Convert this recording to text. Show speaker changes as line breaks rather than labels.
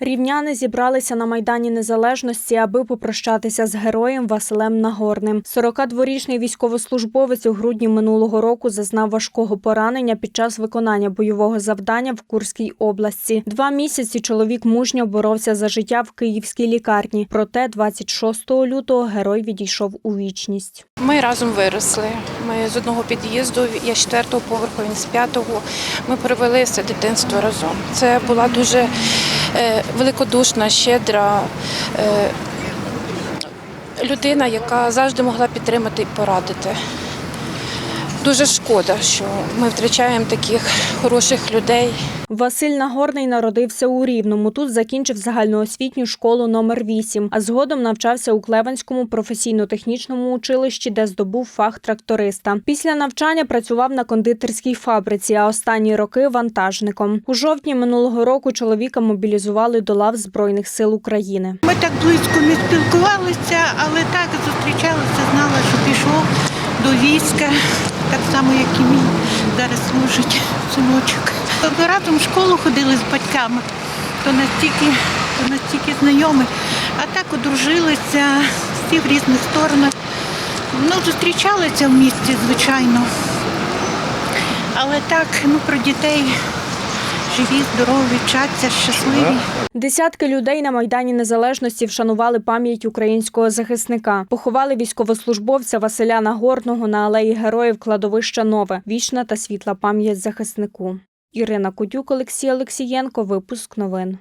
Рівняни зібралися на Майдані Незалежності, аби попрощатися з героєм Василем Нагорним. 42-річний військовослужбовець у грудні минулого року зазнав важкого поранення під час виконання бойового завдання в Курській області. Два місяці чоловік мужньо боровся за життя в київській лікарні. Проте 26 лютого герой відійшов у вічність.
Ми разом виросли. Ми з одного під'їзду, я з четвертого поверху, він з п'ятого. Ми провели все дитинство разом. Це була дуже великодушна, щедра е, людина, яка завжди могла підтримати і порадити. Дуже шкода, що ми втрачаємо таких хороших людей.
Василь Нагорний народився у Рівному. Тут закінчив загальноосвітню школу номер 8, а згодом навчався у Клевенському професійно-технічному училищі, де здобув фах тракториста. Після навчання працював на кондитерській фабриці, а останні роки вантажником. У жовтні минулого року чоловіка мобілізували до лав Збройних сил України.
Ми так близько не спілкувалися, але так зустрічалися, знала, що пішов до війська, так само, як і мій зараз служить синочок. Ми разом в школу ходили з батьками, то настільки, то настільки знайомі, а так одружилися, всі в різних сторонах. Ну, зустрічалися в місті, звичайно. Але так, ну про дітей живі, здорові, вчаться, щасливі.
Десятки людей на Майдані Незалежності вшанували пам'ять українського захисника. Поховали військовослужбовця Василя Нагорного на алеї героїв кладовища Нове. Вічна та світла пам'ять захиснику. Ірина Кудюк, Олексій Олексієнко. Випуск новин.